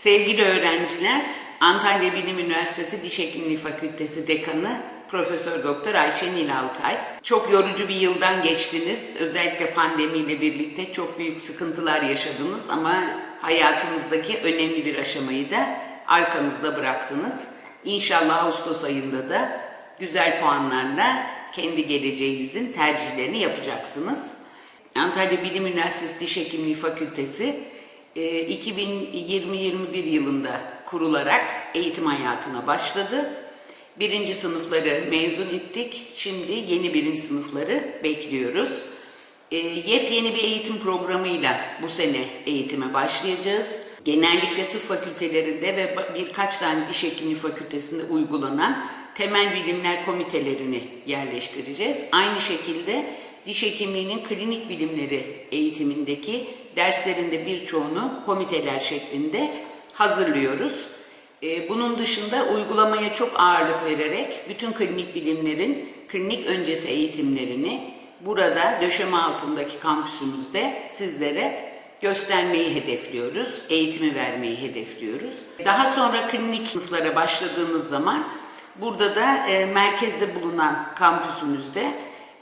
Sevgili öğrenciler, Antalya Bilim Üniversitesi Diş Hekimliği Fakültesi Dekanı Profesör Doktor Ayşe Nil Altay. Çok yorucu bir yıldan geçtiniz. Özellikle pandemiyle birlikte çok büyük sıkıntılar yaşadınız ama hayatınızdaki önemli bir aşamayı da arkanızda bıraktınız. İnşallah Ağustos ayında da güzel puanlarla kendi geleceğinizin tercihlerini yapacaksınız. Antalya Bilim Üniversitesi Diş Hekimliği Fakültesi 2020-21 yılında kurularak eğitim hayatına başladı. Birinci sınıfları mezun ettik. Şimdi yeni birinci sınıfları bekliyoruz. E, Yepyeni bir eğitim programıyla bu sene eğitime başlayacağız. Genellikle tıp fakültelerinde ve birkaç tane diş hekimliği fakültesinde uygulanan temel bilimler komitelerini yerleştireceğiz. Aynı şekilde diş hekimliğinin klinik bilimleri eğitimindeki derslerinde birçoğunu komiteler şeklinde hazırlıyoruz. Ee, Bunun dışında uygulamaya çok ağırlık vererek bütün klinik bilimlerin klinik öncesi eğitimlerini burada döşeme altındaki kampüsümüzde sizlere göstermeyi hedefliyoruz, eğitimi vermeyi hedefliyoruz. Daha sonra klinik sınıflara başladığınız zaman burada da e, merkezde bulunan kampüsümüzde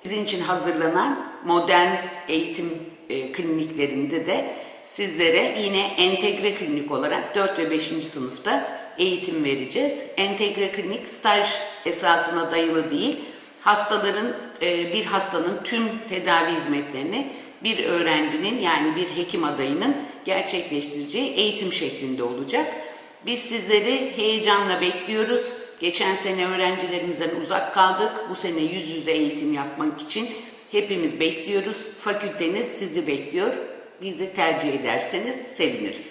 sizin için hazırlanan modern eğitim e, kliniklerinde de sizlere yine entegre klinik olarak 4 ve 5. sınıfta eğitim vereceğiz. Entegre klinik staj esasına dayalı değil, hastaların e, bir hastanın tüm tedavi hizmetlerini bir öğrencinin yani bir hekim adayının gerçekleştireceği eğitim şeklinde olacak. Biz sizleri heyecanla bekliyoruz. Geçen sene öğrencilerimizden uzak kaldık. Bu sene yüz yüze eğitim yapmak için hepimiz bekliyoruz. Fakülteniz sizi bekliyor. Bizi tercih ederseniz seviniriz.